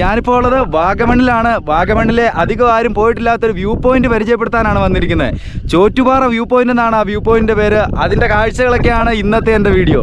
ഞാനിപ്പോൾ ഉള്ളത് വാഗമണിലാണ് വാഗമണിലെ അധികം ആരും പോയിട്ടില്ലാത്തൊരു വ്യൂ പോയിന്റ് പരിചയപ്പെടുത്താനാണ് വന്നിരിക്കുന്നത്. ചോറ്റുപാറ വ്യൂ പോയിന്റ് എന്നാണ് ആ വ്യൂ പോയിന്റിന്റെ പേര്. അതിന്റെ കാഴ്ചകളൊക്കെയാണ് ഇന്നത്തെ എന്റെ വീഡിയോ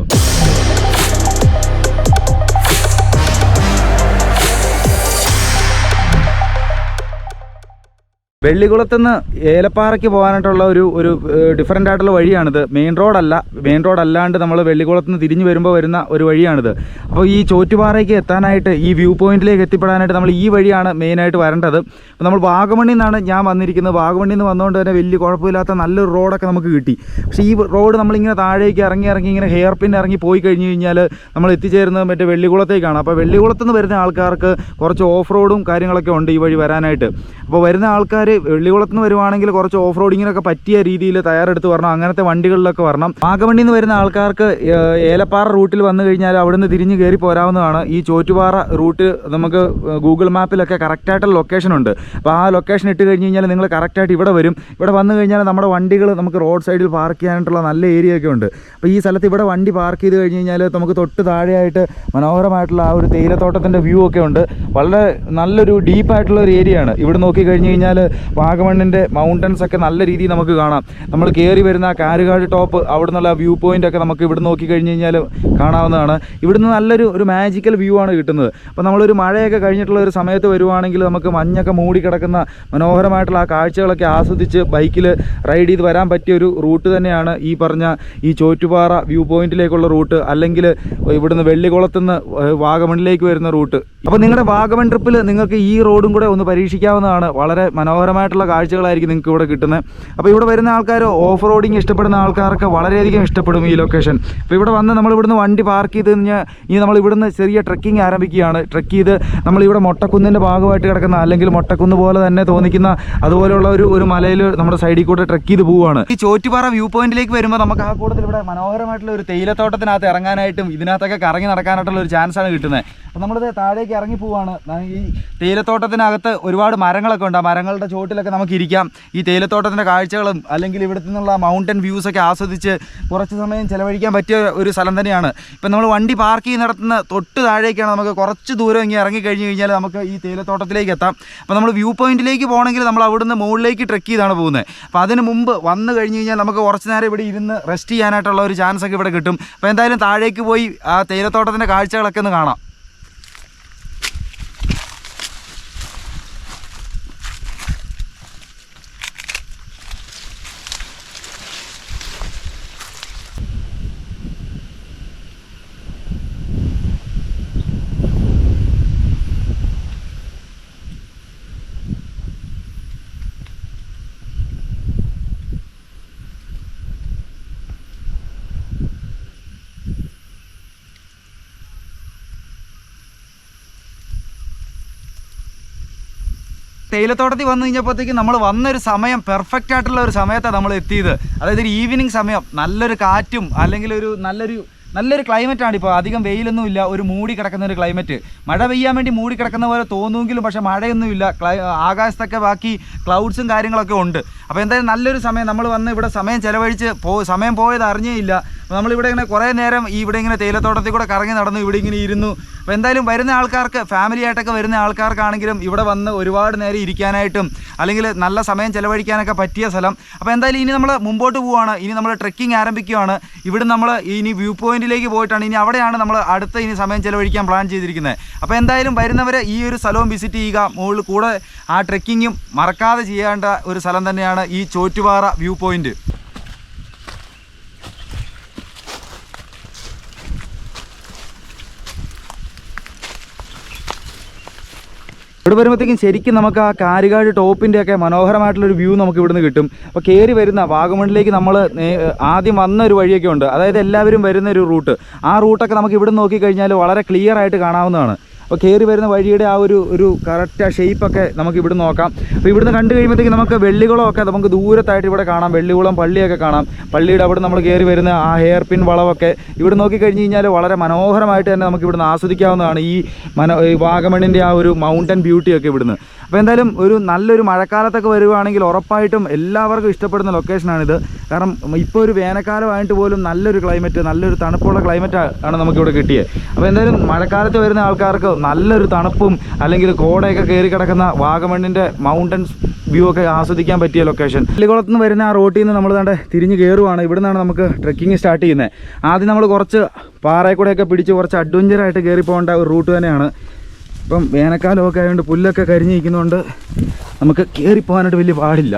വെള്ളിക്കുളത്തുനിന്ന് ഏലപ്പാറയ്ക്ക് പോകാനായിട്ടുള്ള ഒരു ഒരു ഡിഫറന്റ് ആയിട്ടുള്ള വഴിയാണിത്. മെയിൻ റോഡല്ല മെയിൻ റോഡ് അല്ലാണ്ട് നമ്മൾ വെള്ളികുളത്തുനിന്ന് തിരിഞ്ഞു വരുമ്പോൾ വരുന്ന ഒരു വഴിയാണിത്. അപ്പോൾ ഈ ചോറ്റുപാറയ്ക്ക് എത്താനായിട്ട് ഈ വ്യൂ പോയിന്റിലേക്ക് എത്തിപ്പെടാനായിട്ട് നമ്മൾ ഈ വഴിയാണ് മെയിനായിട്ട് വരേണ്ടത്. നമ്മൾ വാഗമണ്ണിൽ നിന്നാണ് ഞാൻ വന്നിരിക്കുന്നത്. വാഗമണ്ണിൽ നിന്ന് വന്നുകൊണ്ട് തന്നെ വലിയ കുഴപ്പമില്ലാത്ത നല്ലൊരു റോഡൊക്കെ നമുക്ക് കിട്ടി. പക്ഷേ ഈ റോഡ് നമ്മളിങ്ങനെ താഴേക്ക് ഇറങ്ങി ഇറങ്ങി ഇങ്ങനെ ഹെയർ പിൻ ഇറങ്ങി പോയി കഴിഞ്ഞ് കഴിഞ്ഞാൽ നമ്മൾ എത്തിച്ചേരുന്നത് മറ്റേ വെള്ളികുളത്തേക്കാണ്. അപ്പോൾ വെള്ളികുളത്തുനിന്ന് വരുന്ന ആൾക്കാർക്ക് കുറച്ച് ഓഫ് റോഡും കാര്യങ്ങളൊക്കെ ഉണ്ട് ഈ വഴി വരാനായിട്ട്. അപ്പോൾ വരുന്ന ആൾക്കാർ വെള്ളിക്കുളത്ത് നിന്ന് വരുവാണെങ്കിൽ കുറച്ച് ഓഫ് റോഡിങ്ങിനൊക്കെ പറ്റിയ രീതിയിൽ തയ്യാറെടുത്ത് വരണം. അങ്ങനത്തെ വണ്ടികളിലൊക്കെ വരണം. വാഗമണ്ണിൽ വരുന്ന ആൾക്കാർക്ക് ഏലപ്പാറ റൂട്ടിൽ വന്നു കഴിഞ്ഞാൽ അവിടുന്ന് തിരിഞ്ഞ് കയറി പോരാവുന്നതാണ്. ഈ ചോറ്റുപാറ റൂട്ട് നമുക്ക് ഗൂഗിൾ മാപ്പിലൊക്കെ കറക്റ്റായിട്ടുള്ള ലൊക്കേഷൻ ഉണ്ട്. അപ്പോൾ ആ ലൊക്കേഷൻ ഇട്ട് കഴിഞ്ഞ് കഴിഞ്ഞാൽ നിങ്ങൾ കറക്റ്റായിട്ട് ഇവിടെ വരും. ഇവിടെ വന്നു കഴിഞ്ഞാൽ നമ്മുടെ വണ്ടികൾ നമുക്ക് റോഡ് സൈഡിൽ പാർക്ക് ചെയ്യാനായിട്ടുള്ള നല്ല ഏരിയ ഒക്കെ ഉണ്ട്. അപ്പോൾ ഈ സ്ഥലത്ത് ഇവിടെ വണ്ടി പാർക്ക് ചെയ്ത് കഴിഞ്ഞ് കഴിഞ്ഞാൽ നമുക്ക് തൊട്ട് താഴെയായിട്ട് മനോഹരമായിട്ടുള്ള ആ ഒരു തേയിലത്തോട്ടത്തിന്റെ വ്യൂ ഒക്കെ ഉണ്ട്. വളരെ നല്ലൊരു ഡീപ്പായിട്ടുള്ള ഒരു ഏരിയയാണ് ഇവിടെ നോക്കി കഴിഞ്ഞ് കഴിഞ്ഞാൽ വാഗമണ്ണിന്റെ മൗണ്ടൻസ് ഒക്കെ നല്ല രീതിയിൽ നമുക്ക് കാണാം. നമ്മൾ കയറി വരുന്ന കാരുകാട് ടോപ്പ് അവിടെ നിന്നുള്ള വ്യൂ പോയിന്റ് ഒക്കെ നമുക്ക് ഇവിടെ നോക്കി കഴിഞ്ഞ് കഴിഞ്ഞാൽ കാണാവുന്നതാണ്. ഇവിടുന്ന് നല്ലൊരു ഒരു മാജിക്കൽ വ്യൂ ആണ് കിട്ടുന്നത്. അപ്പോൾ നമ്മളൊരു മഴയൊക്കെ കഴിഞ്ഞിട്ടുള്ള ഒരു സമയത്ത് വരുവാണെങ്കിൽ നമുക്ക് മഞ്ഞൊക്കെ മൂടി കിടക്കുന്ന മനോഹരമായിട്ടുള്ള ആ കാഴ്ചകളൊക്കെ ആസ്വദിച്ച് ബൈക്കിൽ റൈഡ് ചെയ്ത് വരാൻ പറ്റിയ ഒരു റൂട്ട് തന്നെയാണ് ഈ പറഞ്ഞ ഈ ചോറ്റുപാറ വ്യൂ പോയിന്റിലേക്കുള്ള റൂട്ട് അല്ലെങ്കിൽ ഇവിടുന്ന് വെള്ളിക്കുളത്തുനിന്ന് വാഗമണിലേക്ക് വരുന്ന റൂട്ട് അപ്പോൾ നിങ്ങളുടെ വാഗമൺ ട്രിപ്പിൽ നിങ്ങൾക്ക് ഈ റോഡും കൂടെ ഒന്ന് പരീക്ഷിക്കാവുന്നതാണ്. വളരെ മനോഹരമായിട്ടുള്ള കാഴ്ചകളായിരിക്കും നിങ്ങൾക്ക് ഇവിടെ കിട്ടുന്നത്. അപ്പോൾ ഇവിടെ വരുന്ന ആൾക്കാർ ഓഫ് റോഡിങ് ഇഷ്ടപ്പെടുന്ന ആൾക്കാർക്ക് വളരെയധികം ഇഷ്ടപ്പെടും ഈ ലൊക്കേഷൻ. അപ്പോൾ ഇവിടെ വന്ന് നമ്മൾ ഇവിടുന്ന് വണ്ടി പാർക്ക് ചെയ്ത് കഴിഞ്ഞാൽ ഇനി നമ്മൾ ഇവിടുന്ന് ചെറിയ ട്രക്കിംഗ് ആരംഭിക്കുകയാണ്. ട്രക്ക് ചെയ്ത് നമ്മളിവിടെ മൊട്ടക്കുന്നിന്റെ ഭാഗമായിട്ട് കിടക്കുന്ന അല്ലെങ്കിൽ മൊട്ടക്കുന്ന് പോലെ തന്നെ തോന്നിക്കുന്ന അതുപോലെയുള്ള ഒരു ഒരു മലയിൽ നമ്മുടെ സൈഡിൽ കൂടെ ട്രക്ക് ചെയ്ത് പോവുകയാണ്. ഈ ചോറ്റുപാറ വ്യൂ പോയിന്റിലേക്ക് വരുമ്പോൾ നമുക്ക് ആ കൂട്ടത്തിൽ ഇവിടെ മനോഹരമായിട്ടുള്ള ഒരു തേയിലത്തോട്ടത്തിനകത്ത് ഇറങ്ങാനായിട്ടും ഇതിനകത്തൊക്കെ കറങ്ങി നടക്കാനായിട്ടുള്ള ഒരു ചാൻസാണ് കിട്ടുന്നത്. അപ്പോൾ നമ്മളിത് താഴേക്ക് ഇറങ്ങി പോവുകയാണ്. ഈ തേയിലത്തോട്ടത്തിനകത്ത് ഒരുപാട് മരങ്ങളൊക്കെ ഉണ്ട്. ആ മരങ്ങളുടെ ചോട്ടിലൊക്കെ നമുക്ക് ഇരിക്കാം ഈ തേയിലത്തോട്ടത്തിന്റെ കാഴ്ചകളും അല്ലെങ്കിൽ ഇവിടുത്തെ നിന്നുള്ള മൗണ്ടൻ വ്യൂസ് ഒക്കെ ആസ്വദിച്ച് കുറച്ച് സമയം ചിലവഴിക്കാൻ പറ്റിയ ഒരു സ്ഥലം തന്നെയാണ്. ഇപ്പം നമ്മൾ വണ്ടി പാർക്ക് ചെയ്യുന്നിടത്തുനിന്ന് തൊട്ട് താഴേക്കാണ് നമുക്ക് കുറച്ച് ദൂരം ഇങ്ങനെ ഇറങ്ങി കഴിഞ്ഞ് കഴിഞ്ഞാൽ നമുക്ക് ഈ തേയിലത്തോട്ടത്തിലേക്ക് എത്താം. അപ്പോൾ നമ്മൾ വ്യൂ പോയിന്റിലേക്ക് പോകണമെങ്കിൽ നമ്മൾ അവിടുന്ന് മുകളിലേക്ക് ട്രെക്ക് ചെയ്താണ് പോകുന്നത്. അപ്പോൾ അതിന് മുമ്പ് വന്നു കഴിഞ്ഞ് കഴിഞ്ഞാൽ നമുക്ക് കുറച്ച് നേരം ഇവിടെ ഇരുന്ന് റെസ്റ്റ് ചെയ്യാനായിട്ടുള്ള ഒരു ചാൻസ് ഒക്കെ ഇവിടെ കിട്ടും. അപ്പോൾ എന്തായാലും താഴേക്ക് പോയി ആ തേയിലത്തോട്ടത്തിന്റെ കാഴ്ചകളൊക്കെ ഒന്ന് കാണാം. തേയിലത്തോട്ടത്തിൽ വന്നു കഴിഞ്ഞപ്പോഴത്തേക്കും നമ്മൾ വന്നൊരു സമയം പെർഫെക്റ്റ് ആയിട്ടുള്ള ഒരു സമയത്താണ് നമ്മൾ എത്തിയത്. അതായത് ഒരു ഈവനിങ് സമയം. നല്ലൊരു കാറ്റും അല്ലെങ്കിൽ ഒരു നല്ലൊരു നല്ലൊരു ക്ലൈമറ്റ് ആണ് ഇപ്പോൾ. അധികം വെയിലൊന്നും ഇല്ല. ഒരു മൂടി കിടക്കുന്ന ഒരു ക്ലൈമറ്റ് മഴ പെയ്യാൻ വേണ്ടി മൂടി കിടക്കുന്ന പോലെ തോന്നുമെങ്കിലും പക്ഷേ മഴയൊന്നുമില്ല ക്ലൈ ആകാശത്തൊക്കെ ബാക്കി ക്ലൗഡ്സും കാര്യങ്ങളൊക്കെ ഉണ്ട്. അപ്പോൾ എന്തായാലും നല്ലൊരു സമയം. നമ്മൾ വന്ന് ഇവിടെ സമയം ചിലവഴിച്ച് പോ സമയം പോയത് അറിഞ്ഞേ ഇല്ല. അപ്പോൾ നമ്മളിവിടെ ഇങ്ങനെ കുറേ നേരം ഈ ഇവിടെ ഇങ്ങനെ തേയിലത്തോട്ടത്തിൽ കൂടെ കറങ്ങി നടന്നു ഇവിടെ ഇങ്ങനെ ഇരുന്നു. അപ്പോൾ എന്തായാലും വരുന്ന ആൾക്കാർക്ക് ഫാമിലി ആയിട്ടൊക്കെ വരുന്ന ആൾക്കാർക്കാണെങ്കിലും ഇവിടെ വന്ന് ഒരുപാട് നേരം ഇരിക്കാനായിട്ടും അല്ലെങ്കിൽ നല്ല സമയം ചിലവഴിക്കാനൊക്കെ പറ്റിയ സ്ഥലം. അപ്പോൾ എന്തായാലും ഇനി നമ്മൾ മുമ്പോട്ട് പോവുകയാണ് ഇനി നമ്മൾ ട്രെക്കിംഗ് ആരംഭിക്കുകയാണ് ഇവിടെ നമ്മൾ ഇനി വ്യൂ പോയിന്റിലേക്ക് പോയിട്ടാണ്. ഇനി അവിടെയാണ് നമ്മൾ അടുത്ത ഇനി സമയം ചിലവഴിക്കാൻ പ്ലാൻ ചെയ്തിരിക്കുന്നത്. അപ്പോൾ എന്തായാലും വരുന്നവരെ ഈ ഒരു സ്ഥലവും വിസിറ്റ് ചെയ്യുക. മുകളിൽ കൂടെ ആ ട്രെക്കിങ്ങും മറക്കാതെ ചെയ്യേണ്ട ഒരു സ്ഥലം തന്നെയാണ് ഈ ചോറ്റുപാറ വ്യൂ പോയിന്റ് ഇവിടെ വരുമ്പോഴത്തേക്കും ശരിക്കും നമുക്ക് ആ കാര്യകാട് ടോപ്പിന്റെ ഒക്കെ മനോഹരമായിട്ടുള്ളൊരു വ്യൂ നമുക്ക് ഇവിടുന്ന് കിട്ടും. അപ്പോൾ കയറി വരുന്ന വാഗമണിലേക്ക് നമ്മൾ ആദ്യം വന്ന ഒരു വഴിയൊക്കെ ഉണ്ട്. അതായത് എല്ലാവരും വരുന്ന ഒരു റൂട്ട്. ആ റൂട്ടൊക്കെ നമുക്ക് ഇവിടെ നോക്കിക്കഴിഞ്ഞാൽ വളരെ ക്ലിയർ ആയിട്ട് കാണാവുന്നതാണ്. അപ്പോൾ കയറി വരുന്ന വഴിയുടെ ആ ഒരു ഒരു കറക്റ്റ് ആ ഷേപ്പൊക്കെ നമുക്ക് ഇവിടുന്ന് നോക്കാം. അപ്പോൾ ഇവിടുന്ന് കണ്ടു കഴിയുമ്പോഴത്തേക്കും നമുക്ക് വെള്ളികുളമൊക്കെ നമുക്ക് ദൂരത്തായിട്ട് ഇവിടെ കാണാം. വെള്ളികുളം പള്ളിയൊക്കെ കാണാം. പള്ളിയുടെ അവിടെ നമ്മൾ കയറി വരുന്ന ആ ഹെയർ പിൻ വളവൊക്കെ ഇവിടെ നോക്കിക്കഴിഞ്ഞ് കഴിഞ്ഞാൽ വളരെ മനോഹരമായിട്ട് തന്നെ നമുക്ക് ഇവിടുന്ന് ആസ്വദിക്കാവുന്നതാണ് ഈ മനോ ഈ വാഗമണിന്റെ ആ ഒരു മൗണ്ടൻ ബ്യൂട്ടിയൊക്കെ ഇവിടുന്ന്. അപ്പോൾ എന്തായാലും ഒരു നല്ലൊരു മഴക്കാലത്തൊക്കെ വരുവാണെങ്കിൽ ഉറപ്പായിട്ടും എല്ലാവർക്കും ഇഷ്ടപ്പെടുന്ന ലൊക്കേഷനാണിത് കാരണം ഇപ്പോൾ ഒരു വേനൽക്കാലമായിട്ട് പോലും നല്ലൊരു ക്ലൈമറ്റ് നല്ലൊരു തണുപ്പുള്ള ക്ലൈമറ്റ് ആണ് നമുക്കിവിടെ കിട്ടിയത് അപ്പോൾ എന്തായാലും മഴക്കാലത്ത് വരുന്ന ആൾക്കാർക്ക് നല്ലൊരു തണുപ്പും അല്ലെങ്കിൽ കോടയൊക്കെ കയറി കിടക്കുന്ന വാഗമണ്ണിന്റെ മൗണ്ടൻസ് വ്യൂ ഒക്കെ ആസ്വദിക്കാൻ പറ്റിയ ലൊക്കേഷൻ പള്ളിക്കുളത്ത് നിന്ന് വരുന്ന ആ റോട്ടിൽ നിന്ന് നമ്മൾ തന്നെ തിരിഞ്ഞ് കയറുവാണ് ഇവിടെ നിന്നാണ് നമുക്ക് ട്രെക്കിംഗ് സ്റ്റാർട്ട് ചെയ്യുന്നത്. ആദ്യം നമ്മൾ കുറച്ച് പാറയിൽ കൂടെയൊക്കെ പിടിച്ച് കുറച്ച് അഡ്വഞ്ചറായിട്ട് കയറി പോകേണ്ട ഒരു റൂട്ട് തന്നെയാണ്. ഇപ്പം വേനൽക്കാലമൊക്കെ ആയതുകൊണ്ട് പുല്ലൊക്കെ കരിഞ്ഞിരിക്കുന്നതുകൊണ്ട് നമുക്ക് കയറിപ്പോകാനായിട്ട് വലിയ പാടില്ല.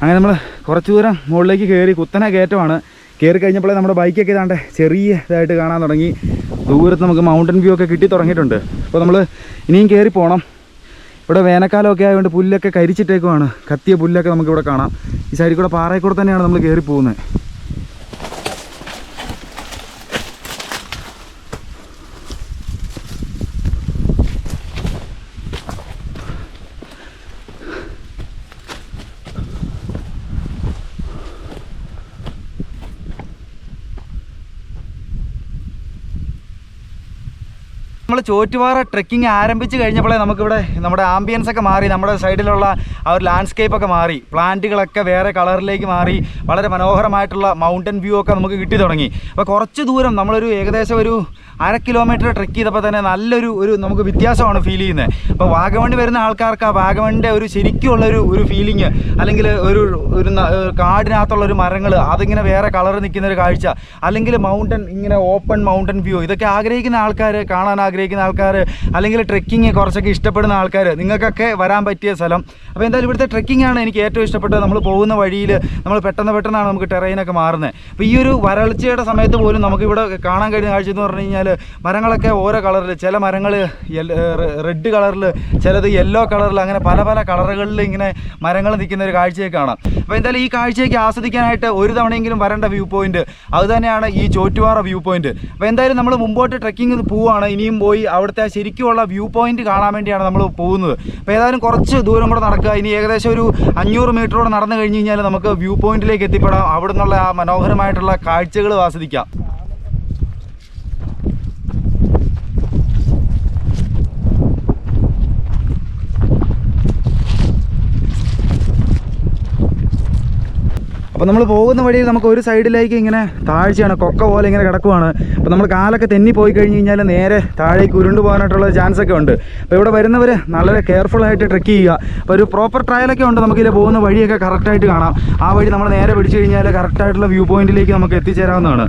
അങ്ങനെ നമ്മൾ കുറച്ച് ദൂരം മുകളിലേക്ക് കയറി കുത്തനെ കയറ്റമാണ്. കയറി കഴിഞ്ഞപ്പോഴേ നമ്മുടെ ബൈക്കൊക്കെ ഇതാണ്ട് ചെറിയ ഇതായിട്ട് കാണാൻ തുടങ്ങി. ദൂരത്ത് നമുക്ക് മൗണ്ടൻ വ്യൂ ഒക്കെ കിട്ടി തുടങ്ങിയിട്ടുണ്ട്. അപ്പോൾ നമ്മൾ ഇനിയും കയറി പോകണം ഇവിടെ വേനൽക്കാലമൊക്കെ ആയതുകൊണ്ട് പുല്ലൊക്കെ കരിച്ചിട്ടേക്കുവാണ്. കത്തിയ പുല്ലൊക്കെ നമുക്കിവിടെ കാണാം. ഈ സൈഡിൽ കൂടെ പാറയിൽ കൂടെ തന്നെയാണ് നമ്മൾ കയറി പോകുന്നത്. ചോറ്റുപാറ ട്രെക്കിംഗ് ആരംഭിച്ച് കഴിഞ്ഞപ്പോഴേ നമുക്കിവിടെ നമ്മുടെ ആംബിയൻസ് ഒക്കെ മാറി നമ്മുടെ സൈഡിലുള്ള ആ ഒരു ലാൻഡ്സ്കേപ്പ് ഒക്കെ മാറി പ്ലാന്റുകളൊക്കെ വേറെ കളറിലേക്ക് മാറി വളരെ മനോഹരമായിട്ടുള്ള മൗണ്ടൻ വ്യൂ ഒക്കെ നമുക്ക് കിട്ടി തുടങ്ങി. അപ്പോൾ കുറച്ച് ദൂരം നമ്മളൊരു ഏകദേശം ഒരു അര കിലോമീറ്റർ ട്രെക്ക് ചെയ്തപ്പോൾ തന്നെ നല്ലൊരു ഒരു നമുക്ക് വ്യത്യാസമാണ് ഫീൽ ചെയ്യുന്നത് അപ്പോൾ വാഗമണ്ണി വരുന്ന ആൾക്കാർക്ക് ആ വാഗമണ്ണിന്റെ ഒരു ശരിക്കുള്ള ഒരു ഒരു ഫീലിംഗ് അല്ലെങ്കിൽ ഒരു ഒരു കാടിനകത്തുള്ള ഒരു മരങ്ങൾ അതിങ്ങനെ വേറെ കളർ നിൽക്കുന്ന ഒരു കാഴ്ച അല്ലെങ്കിൽ മൗണ്ടൻ ഇങ്ങനെ ഓപ്പൺ മൗണ്ടൻ വ്യൂ ഇതൊക്കെ ആഗ്രഹിക്കുന്ന ആൾക്കാർ കാണാൻ ആഗ്രഹിക്കുന്ന ആൾക്കാർ അല്ലെങ്കിൽ ട്രെക്കിങ് കുറച്ചൊക്കെ ഇഷ്ടപ്പെടുന്ന ആൾക്കാർ നിങ്ങൾക്കൊക്കെ വരാൻ പറ്റിയ സ്ഥലം. അപ്പോൾ എന്തായാലും ഇവിടുത്തെ ട്രെക്കിംഗ് ആണ് എനിക്ക് ഏറ്റവും ഇഷ്ടപ്പെട്ടത്. നമ്മൾ പോകുന്ന വഴിയിൽ നമ്മൾ പെട്ടെന്ന് പെട്ടെന്നാണ് നമുക്ക് ടെറൈനൊക്കെ മാറുന്നത് അപ്പോൾ ഈ ഒരു വരൾച്ചയുടെ സമയത്ത് പോലും നമുക്ക് ഇവിടെ കാണാൻ കഴിയുന്ന കാഴ്ച എന്ന് പറഞ്ഞു കഴിഞ്ഞാൽ മരങ്ങളൊക്കെ ഓരോ കളറിൽ ചില മരങ്ങൾ റെഡ് കളറിൽ ചിലത് യെല്ലോ കളറിൽ അങ്ങനെ പല പല കളറുകളിൽ ഇങ്ങനെ മരങ്ങൾ നിൽക്കുന്ന ഒരു കാഴ്ചയൊക്കെ കാണാം. അപ്പോൾ എന്തായാലും ഈ കാഴ്ചയൊക്കെ ആസ്വദിക്കാനായിട്ട് ഒരു തവണയെങ്കിലും വരേണ്ട വ്യൂ പോയിന്റ് അതുതന്നെയാണ് ഈ ചോറ്റുപാറ വ്യൂ പോയിന്റ് അപ്പോൾ എന്തായാലും നമ്മൾ മുമ്പോട്ട് ട്രെക്കിംഗ് പോവുകയാണ് ഇനിയും പോയി അവിടുത്തെ ശരിക്കുമുള്ള വ്യൂ പോയിന്റ് കാണാൻ വേണ്ടിയാണ് നമ്മൾ പോകുന്നത്. അപ്പോൾ ഏതായാലും കുറച്ച് ദൂരം കൂടെ നടക്കുക. ഇനി ഏകദേശം ഒരു അഞ്ഞൂറ് മീറ്ററോടെ നടന്നു കഴിഞ്ഞ് കഴിഞ്ഞാൽ നമുക്ക് വ്യൂ പോയിന്റിലേക്ക് എത്തിപ്പെടാം. അവിടെ നിന്നുള്ള ആ മനോഹരമായിട്ടുള്ള കാഴ്ചകൾ ആസ്വദിക്കാം. അപ്പോൾ നമ്മൾ പോകുന്ന വഴിയിൽ നമുക്ക് ഒരു സൈഡിലേക്ക് ഇങ്ങനെ താഴ്ചയാണ് കൊക്ക പോലെ ഇങ്ങനെ കിടക്കുവാണ്. അപ്പോൾ നമ്മൾ കാലൊക്കെ തെന്നി പോയി കഴിഞ്ഞ് കഴിഞ്ഞാൽ നേരെ താഴേക്ക് ഉരുണ്ടു പോകാനായിട്ടുള്ള ചാൻസ് ഒക്കെ ഉണ്ട്. അപ്പോൾ ഇവിടെ വരുന്നവർ കെയർഫുൾ ആയിട്ട് ട്രെക്ക് ചെയ്യുക. അപ്പോൾ ഒരു പ്രോപ്പർ ട്രയലൊക്കെ ഉണ്ട് നമുക്കിതിൽ പോകുന്ന വഴിയൊക്കെ കറക്റ്റായിട്ട് കാണാം. ആ വഴി നമ്മൾ നേരെ പിടിച്ചു കഴിഞ്ഞാൽ കറക്റ്റായിട്ടുള്ള വ്യൂ പോയിന്റിലേക്ക് നമുക്ക് എത്തിച്ചേരാവുന്നതാണ്.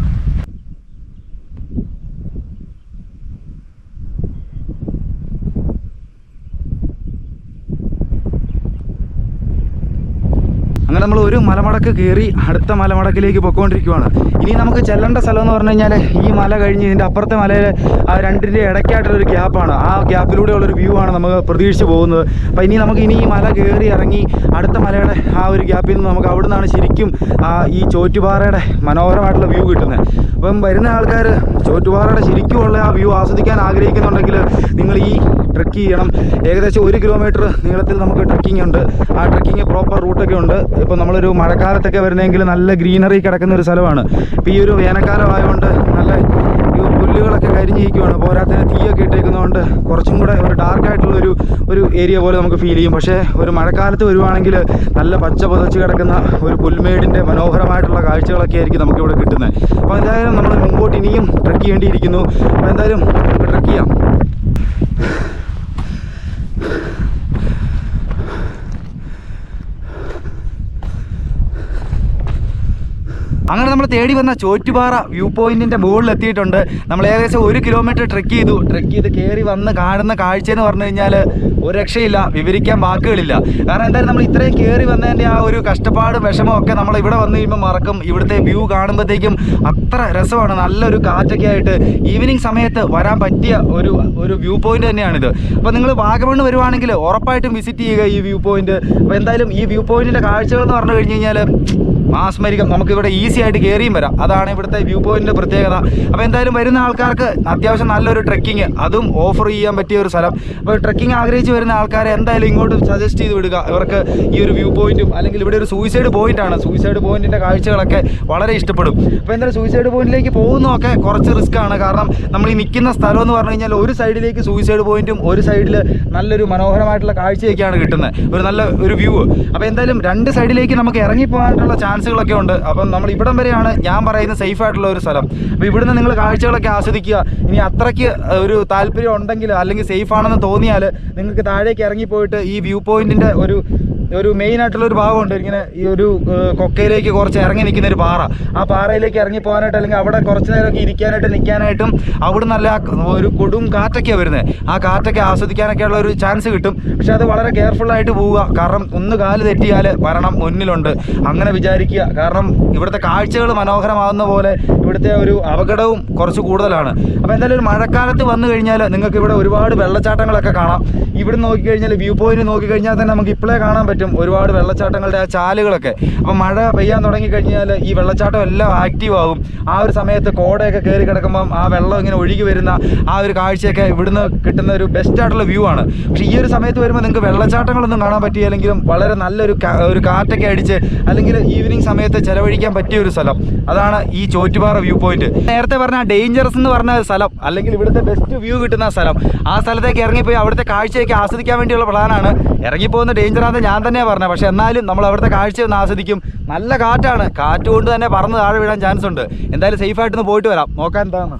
അങ്ങനെ നമ്മൾ ഒരു മലമടക്ക് കയറി അടുത്ത മലമടക്കിലേക്ക് പൊയ്ക്കൊണ്ടിരിക്കുകയാണ് ഇനി നമുക്ക് ചെല്ലേണ്ട സ്ഥലം എന്ന് പറഞ്ഞു കഴിഞ്ഞാൽ ഈ മല കഴിഞ്ഞ് ഇതിന്റെ അപ്പുറത്തെ മലയിലെ ആ രണ്ടിന്റെ ഇടയ്ക്കായിട്ടുള്ളൊരു ഗ്യാപ്പാണ് ആ ഗ്യാപ്പിലൂടെ ഒരു വ്യൂ ആണ് നമുക്ക് പ്രതീക്ഷിച്ച് പോകുന്നത്. അപ്പോൾ ഇനി നമുക്ക് ഇനി ഈ മല കയറി ഇറങ്ങി അടുത്ത മലയുടെ ആ ഒരു ഗ്യാപ്പിൽ നിന്ന് നമുക്ക് അവിടെ നിന്നാണ് ശരിക്കും ഈ ചോറ്റുപാറയുടെ മനോഹരമായിട്ടുള്ള വ്യൂ കിട്ടുന്നത്. അപ്പം വരുന്ന ആൾക്കാർ ചോറ്റുപാറയുടെ ശരിക്കുമുള്ള ആ വ്യൂ ആസ്വദിക്കാൻ ആഗ്രഹിക്കുന്നുണ്ടെങ്കിൽ നിങ്ങൾ ഈ ട്രെക്ക് ചെയ്യണം. ഏകദേശം ഒരു കിലോമീറ്റർ നീളത്തിൽ നമുക്ക് ട്രക്കിംഗ് ഉണ്ട്. ആ ട്രെക്കിംഗ് പ്രോപ്പർ റൂട്ടൊക്കെ ഉണ്ട്. ഇപ്പോൾ നമ്മളൊരു മഴക്കാലത്തൊക്കെ വരുന്നതെങ്കിൽ നല്ല ഗ്രീനറി കിടക്കുന്ന ഒരു സ്ഥലമാണ്. ഇപ്പോൾ ഈ ഒരു വേനൽക്കാലം ആയതുകൊണ്ട് നല്ല പുല്ലുകളൊക്കെ കരിഞ്ഞിരിക്കുകയാണ് പോരാത്തിന് തീയൊക്കെ ഇട്ടേക്കുന്നതുകൊണ്ട് കുറച്ചും കൂടെ ഒരു ഡാർക്ക് ആയിട്ടുള്ള ഒരു ഒരു ഏരിയ പോലെ നമുക്ക് ഫീൽ ചെയ്യും. പക്ഷേ ഒരു മഴക്കാലത്ത് വരുവാണെങ്കിൽ നല്ല പച്ച പുതച്ച് കിടക്കുന്ന ഒരു പുൽമേടിന്റെ മനോഹരമായിട്ടുള്ള കാഴ്ചകളൊക്കെ ആയിരിക്കും നമുക്കിവിടെ കിട്ടുന്നത്. അപ്പോൾ എന്തായാലും നമ്മൾ മുമ്പോട്ട് ഇനിയും ട്രക്ക് ചെയ്യേണ്ടിയിരിക്കുന്നു. അപ്പോൾ എന്തായാലും ട്രക്ക് ചെയ്യാം. അങ്ങനെ നമ്മൾ തേടി വന്ന ചോറ്റുപാറ വ്യൂ പോയിന്റിന്റെ മുകളിൽ എത്തിയിട്ടുണ്ട്. നമ്മൾ ഏകദേശം ഒരു കിലോമീറ്റർ ട്രെക്ക് ചെയ്തു. ട്രെക്ക് ചെയ്ത് കയറി വന്ന് കാണുന്ന കാഴ്ച എന്ന് പറഞ്ഞു കഴിഞ്ഞാൽ ഒരു രക്ഷയില്ല വിവരിക്കാൻ വാക്കുകളില്ല. കാരണം എന്തായാലും നമ്മൾ ഇത്രയും കയറി വന്നതിന്റെ ആ ഒരു കഷ്ടപ്പാടും വിഷമവും ഒക്കെ നമ്മൾ ഇവിടെ വന്നു കഴിയുമ്പോൾ മറക്കും. ഇവിടുത്തെ വ്യൂ കാണുമ്പോഴത്തേക്കും അത്ര രസമാണ്. നല്ലൊരു കാറ്റൊക്കെ ആയിട്ട് ഈവനിങ് സമയത്ത് വരാൻ പറ്റിയ ഒരു ഒരു വ്യൂ പോയിന്റ് തന്നെയാണിത്. അപ്പോൾ നിങ്ങൾ വാഗമൺ വരുവാണെങ്കിൽ ഉറപ്പായിട്ടും വിസിറ്റ് ചെയ്യുക ഈ വ്യൂ പോയിന്റ് അപ്പോൾ എന്തായാലും ഈ വ്യൂ പോയിന്റിന്റെ കാഴ്ചകൾ എന്ന് പറഞ്ഞു കഴിഞ്ഞ് കഴിഞ്ഞാൽ മാസ്മരികം നമുക്കിവിടെ ഈസി ആയിട്ട് കയറിയും വരാം. അതാണ് ഇവിടുത്തെ വ്യൂ പോയിന്റിന്റെ പ്രത്യേകത. അപ്പോൾ എന്തായാലും വരുന്ന ആൾക്കാർക്ക് അത്യാവശ്യം നല്ലൊരു ട്രെക്കിങ് അതും ഓഫർ ചെയ്യാൻ പറ്റിയ ഒരു സ്ഥലം. അപ്പോൾ ട്രെക്കിംഗ് ആഗ്രഹിച്ച് വരുന്ന ആൾക്കാരെ എന്തായാലും ഇങ്ങോട്ട് സജസ്റ്റ് ചെയ്ത് വിടുക. ഇവർക്ക് ഈ ഒരു വ്യൂ പോയിന്റും അല്ലെങ്കിൽ ഇവിടെ ഒരു സൂയിസൈഡ് പോയിന്റാണ് സൂയിസൈഡ് പോയിന്റിന്റെ കാഴ്ചകളൊക്കെ വളരെ ഇഷ്ടപ്പെടും. അപ്പോൾ എന്തായാലും സൂയിസൈഡ് പോയിന്റിലേക്ക് പോകുന്നതൊക്കെ കുറച്ച് റിസ്ക് ആണ്. കാരണം നമ്മൾ ഈ നിൽക്കുന്ന സ്ഥലം എന്ന് പറഞ്ഞു കഴിഞ്ഞാൽ ഒരു സൈഡിലേക്ക് സൂയിസൈഡ് പോയിന്റും ഒരു സൈഡിൽ നല്ലൊരു മനോഹരമായിട്ടുള്ള കാഴ്ചയൊക്കെയാണ് കിട്ടുന്നത്. ഒരു നല്ല ഒരു വ്യൂ അപ്പോൾ എന്തായാലും രണ്ട് സൈഡിലേക്ക് നമുക്ക് ഇറങ്ങി പോകാനുള്ള ചാൻസുകളൊക്കെ ഉണ്ട്. അപ്പം നമ്മൾ ഇവിടം വരെയാണ് ഞാൻ പറയുന്നത് സേഫ് ആയിട്ടുള്ള ഒരു സ്ഥലം. അപ്പോൾ ഇവിടുന്ന് നിങ്ങൾ കാഴ്ചകളൊക്കെ ആസ്വദിക്കുക. ഇനി അത്രയ്ക്ക് ഒരു താല്പര്യം ഉണ്ടെങ്കിൽ അല്ലെങ്കിൽ സേഫ് ആണെന്ന് തോന്നിയാൽ നിങ്ങൾക്ക് താഴേക്ക് ഇറങ്ങി പോയിട്ട് ഈ വ്യൂ പോയിന്റിന്റെ ഒരു ഒരു മെയിൻ ആയിട്ടുള്ള ഒരു ഭാഗമുണ്ട്. ഇങ്ങനെ ഈ ഒരു കൊക്കയിലേക്ക് കുറച്ച് ഇറങ്ങി നിൽക്കുന്ന ഒരു പാറ. ആ പാറയിലേക്ക് ഇറങ്ങി പോകാനായിട്ട് അല്ലെങ്കിൽ അവിടെ കുറച്ച് നേരമൊക്കെ ഇരിക്കാനായിട്ട് നിൽക്കാനായിട്ടും അവിടെ നല്ല ഒരു കൊടും കാറ്റൊക്കെയാണ് വരുന്നത്. ആ കാറ്റൊക്കെ ആസ്വദിക്കാനൊക്കെ ഉള്ള ഒരു ചാൻസ് കിട്ടും. പക്ഷെ അത് വളരെ കെയർഫുള്ളായിട്ട് പോവുക. കാരണം ഒന്ന് കാൽ തെറ്റിയാൽ മരണം മുന്നിലുണ്ട്. അങ്ങനെ വിചാരിക്കുക. കാരണം ഇവിടുത്തെ കാഴ്ചകൾ മനോഹരമാകുന്ന പോലെ ഇവിടുത്തെ ഒരു അപകടവും കുറച്ച് കൂടുതലാണ്. അപ്പോൾ എന്തായാലും ഒരു മഴക്കാലത്ത് വന്നു കഴിഞ്ഞാൽ നിങ്ങൾക്ക് ഇവിടെ ഒരുപാട് വെള്ളച്ചാട്ടങ്ങളൊക്കെ കാണാം. ഇവിടെ നോക്കിക്കഴിഞ്ഞാൽ വ്യൂ പോയിന്റ് നോക്കിക്കഴിഞ്ഞാൽ തന്നെ നമുക്ക് ഇപ്പോഴേ കാണാൻ പറ്റും ഒരുപാട് വെള്ളച്ചാട്ടങ്ങളുടെ ആ ചാലുകളൊക്കെ. അപ്പോൾ മഴ പെയ്യാൻ തുടങ്ങി കഴിഞ്ഞാൽ ഈ വെള്ളച്ചാട്ടം എല്ലാം ആക്റ്റീവ് ആകും. ആ ഒരു സമയത്ത് കോടയൊക്കെ കയറി കിടക്കുമ്പം ആ വെള്ളം ഇങ്ങനെ ഒഴുകി വരുന്ന ആ ഒരു കാഴ്ചയൊക്കെ ഇവിടുന്ന് കിട്ടുന്ന ഒരു ബെസ്റ്റ് ആയിട്ടുള്ള വ്യൂ ആണ്. പക്ഷേ ഈ ഒരു സമയത്ത് വരുമ്പോൾ നിങ്ങൾക്ക് വെള്ളച്ചാട്ടങ്ങളൊന്നും കാണാൻ പറ്റിയില്ലെങ്കിലും വളരെ നല്ലൊരു ഒരു കാറ്റൊക്കെ അടിച്ച് അല്ലെങ്കിൽ ഈവനിങ് സമയത്ത് ചിലവഴിക്കാൻ പറ്റിയ ഒരു സ്ഥലം. അതാണ് ഈ ചോറ്റുപാറ വ്യൂ പോയിന്റ് നേരത്തെ പറഞ്ഞ ഡേഞ്ചറസ് എന്ന് പറഞ്ഞ സ്ഥലം അല്ലെങ്കിൽ ഇവിടുത്തെ ബെസ്റ്റ് വ്യൂ കിട്ടുന്ന സ്ഥലം ആ സ്ഥലത്തേക്ക് ഇറങ്ങിപ്പോയി അവിടുത്തെ കാഴ്ചയൊക്കെ ആസ്വദിക്കാൻ വേണ്ടിയുള്ള പ്ലാനാണ്. ഇറങ്ങിപ്പോകുന്ന ഡേഞ്ചറാന്ന് ഞാൻ തന്നെയാണ് പറഞ്ഞത്. പക്ഷേ എന്നാലും നമ്മൾ അവിടുത്തെ കാഴ്ച ഒന്ന് ആസ്വദിക്കും. നല്ല കാറ്റാണ്. കാറ്റ് കൊണ്ട് തന്നെ പറന്ന് താഴെ വീഴാൻ ചാൻസ് ഉണ്ട്. എന്തായാലും സേഫായിട്ടൊന്ന് പോയിട്ട് വരാം. നോക്കാൻ എന്താണ്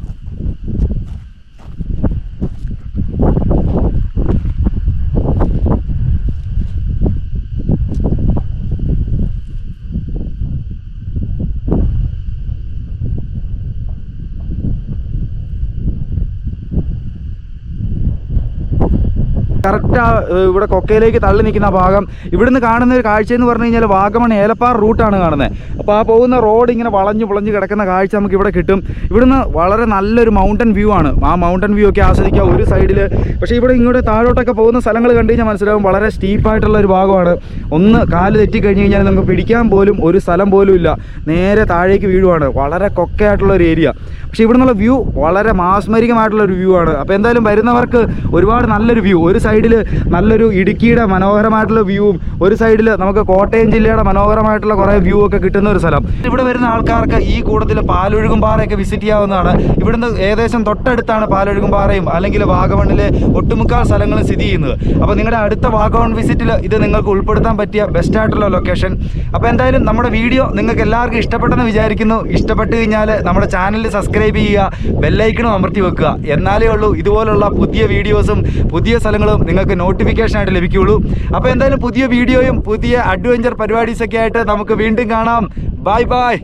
കറക്റ്റ് ആ ഇവിടെ കൊക്കയിലേക്ക് തള്ളി നിൽക്കുന്ന ഭാഗം. ഇവിടുന്ന് കാണുന്ന ഒരു കാഴ്ച എന്ന് പറഞ്ഞു കഴിഞ്ഞാൽ വാഗമൺ ഏലപ്പാറ റൂട്ടാണ് കാണുന്നത് അപ്പോൾ ആ പോകുന്ന റോഡ് ഇങ്ങനെ വളഞ്ഞു പുളഞ്ഞു കിടക്കുന്ന കാഴ്ച നമുക്ക് ഇവിടെ കിട്ടും. ഇവിടുന്ന് വളരെ നല്ലൊരു മൗണ്ടൻ വ്യൂ ആണ്. ആ മൗണ്ടൻ വ്യൂ ഒക്കെ ആസ്വദിക്കുക ഒരു സൈഡിൽ പക്ഷേ ഇവിടെ ഇങ്ങോട്ട് താഴോട്ടൊക്കെ പോകുന്ന സ്ഥലങ്ങൾ കണ്ടു കഴിഞ്ഞാൽ മനസ്സിലാവും വളരെ സ്റ്റീപ്പായിട്ടുള്ള ഒരു ഭാഗമാണ്. ഒന്ന് കാൽ തെറ്റി കഴിഞ്ഞ് കഴിഞ്ഞാൽ നമുക്ക് പിടിക്കാൻ പോലും ഒരു സ്ഥലം പോലും ഇല്ല. നേരെ താഴേക്ക് വീഴുവാണ്. വളരെ കൊക്കയായിട്ടുള്ള ഒരു ഏരിയ പക്ഷേ ഇവിടെ നിന്നുള്ള വ്യൂ വളരെ മാസ്മരികമായിട്ടുള്ള ഒരു വ്യൂ ആണ്. അപ്പോൾ എന്തായാലും വരുന്നവർക്ക് ഒരുപാട് നല്ലൊരു വ്യൂ ഒരു സൈഡിൽ നല്ലൊരു ഇടുക്കിയുടെ മനോഹരമായിട്ടുള്ള വ്യൂവും ഒരു സൈഡിൽ നമുക്ക് കോട്ടയം ജില്ലയുടെ മനോഹരമായിട്ടുള്ള കുറേ വ്യൂ ഒക്കെ കിട്ടുന്ന ഒരു സ്ഥലം. ഇവിടെ വരുന്ന ആൾക്കാർക്ക് ഈ കൂട്ടത്തിൽ പാലൊഴുകും പാറയൊക്കെ വിസിറ്റ് ചെയ്യാവുന്നതാണ്. ഇവിടുന്ന് ഏകദേശം തൊട്ടടുത്താണ് പാലൊഴുകും പാറയും അല്ലെങ്കിൽ വാഗമണ്ണിലെ ഒട്ടുമുക്കാൽ സ്ഥലങ്ങളും സ്ഥിതി ചെയ്യുന്നത്. അപ്പോൾ നിങ്ങളുടെ അടുത്ത വാഗമൺ വിസിറ്റിൽ ഇത് നിങ്ങൾക്ക് ഉൾപ്പെടുത്താൻ പറ്റിയ ബെസ്റ്റ് ആയിട്ടുള്ള ലൊക്കേഷൻ അപ്പോൾ എന്തായാലും നമ്മുടെ വീഡിയോ നിങ്ങൾക്ക് എല്ലാവർക്കും ഇഷ്ടപ്പെട്ടെന്ന് വിചാരിക്കുന്നു. ഇഷ്ടപ്പെട്ട് കഴിഞ്ഞാൽ നമ്മുടെ ചാനൽ സബ്സ്ക്രൈബ് ചെയ്യുക ബെല്ലൈക്കണും അമർത്തി വെക്കുക. എന്നാലേ ഉള്ളൂ ഇതുപോലുള്ള പുതിയ വീഡിയോസും പുതിയ സ്ഥലങ്ങളും നിങ്ങൾക്ക് നോട്ടിഫിക്കേഷൻ ആയിട്ട് ലഭിക്കുകയുള്ളൂ. അപ്പോൾ എന്തായാലും പുതിയ വീഡിയോയും പുതിയ അഡ്വഞ്ചർ പരിപാടീസൊക്കെ ആയിട്ട് നമുക്ക് വീണ്ടും കാണാം. Bye bye